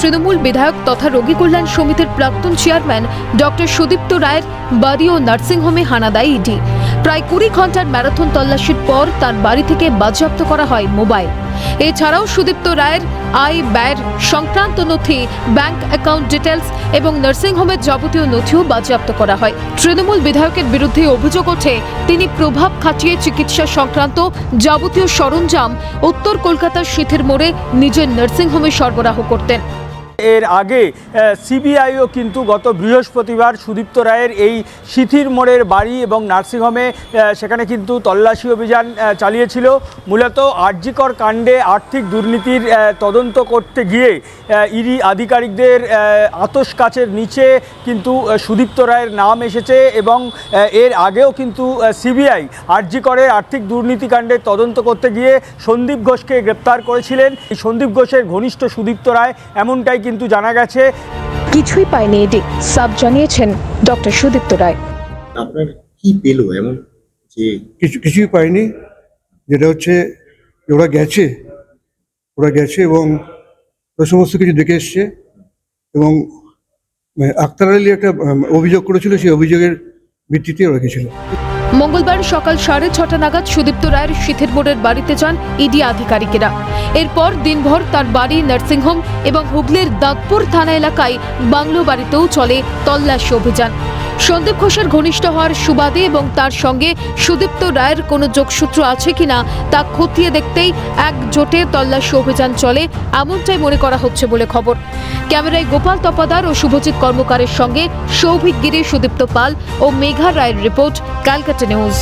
তৃণমূল বিধায়ক তথা রোগী কল্যাণ সমিতির প্রাক্তন চেয়ারম্যান ডক্টর সুদীপ্ত রায়ের বাড়ি ও নার্সিংহোমে হানা দেয় ইডি। প্রায় কুড়ি ঘণ্টার ম্যারাথন তল্লাশির পর তার বাড়ি থেকে বাজেয়াপ্ত করা হয় মোবাইল। এছাড়াও সুদীপ্ত রায়ের আয় ব্যয়ের সংক্রান্ত নথি, ব্যাংক অ্যাকাউন্ট ডিটেলস এবং নার্সিংহোমের যাবতীয় নথিও বাজেয়াপ্ত করা হয়। তৃণমূল বিধায়কের বিরুদ্ধে অভিযোগ ওঠে, তিনি প্রভাব খাটিয়ে চিকিৎসা সংক্রান্ত যাবতীয় সরঞ্জাম উত্তর কলকাতার শীতের মোড়ে নিজের নার্সিংহোমে সরবরাহ করতেন। এর আগে সিবিআইও কিন্তু গত বৃহস্পতিবার সুদীপ্ত রায়ের এই সিথির মোড়ের বাড়ি এবং নার্সিংহোমে সেখানে কিন্তু তল্লাশি অভিযান চালিয়েছিল। মূলত আর্জিকর কাণ্ডে আর্থিক দুর্নীতির তদন্ত করতে গিয়ে ইডি আধিকারিকদের আহ, আতস কাচের নিচে কিন্তু সুদীপ্ত রায়ের নাম এসেছে এবং এর আগেও কিন্তু সিবিআই আর্জিকরের আর্থিক দুর্নীতি কাণ্ডের তদন্ত করতে গিয়ে সন্দীপ ঘোষকে গ্রেপ্তার করেছিলেন। সন্দীপ ঘোষের ঘনিষ্ঠ সুদীপ্ত রায় এমনটাই কিন্তু জানা গেছে কিছুই পায়নি ইডি সাব জানিয়েছেন ডক্টর সুদীপ্ত রায়। আপনার কি পেল এমন যে কিছু কিছুই পাইনি যেটা হচ্ছে ওরা গেছে। ওরা গেছে এবং ওরা সমস্ত কিছু দেখে এসছে এবং আক্তার আলী একটা অভিযোগ করেছিল সেই অভিযোগের ভিত্তিতে ওরা গেছিল। মঙ্গলবার সকাল সাড়ে ছটা নাগাদ সুদীপ্ত রায়ের শীতের বোর্ডের বাড়িতে যান ইডি আধিকারিকেরা। এরপর দিনভর তার বাড়ি নার্সিংহোম এবং হুগলির দাগপুর থানা এলাকায় বাংলো বাড়িতেও চলে তল্লাশি অভিযান। সন্দীপ ঘোষের ঘনিষ্ঠ হওয়ার সুবাদে এবং তার সঙ্গে সুদীপ্ত রায়ের কোনো যোগসূত্র আছে কিনা তা খতিয়ে দেখতেই একজোটে তল্লাশি অভিযান চলে, এমনটাই মনে করা হচ্ছে বলে খবর। ক্যামেরায় গোপাল তপাদার ও শুভজিৎ কর্মকারের সঙ্গে সৌভিক গিরি, সুদীপ্ত পাল ও মেঘা রায়ের রিপোর্ট, ক্যালকাটা নিউজ।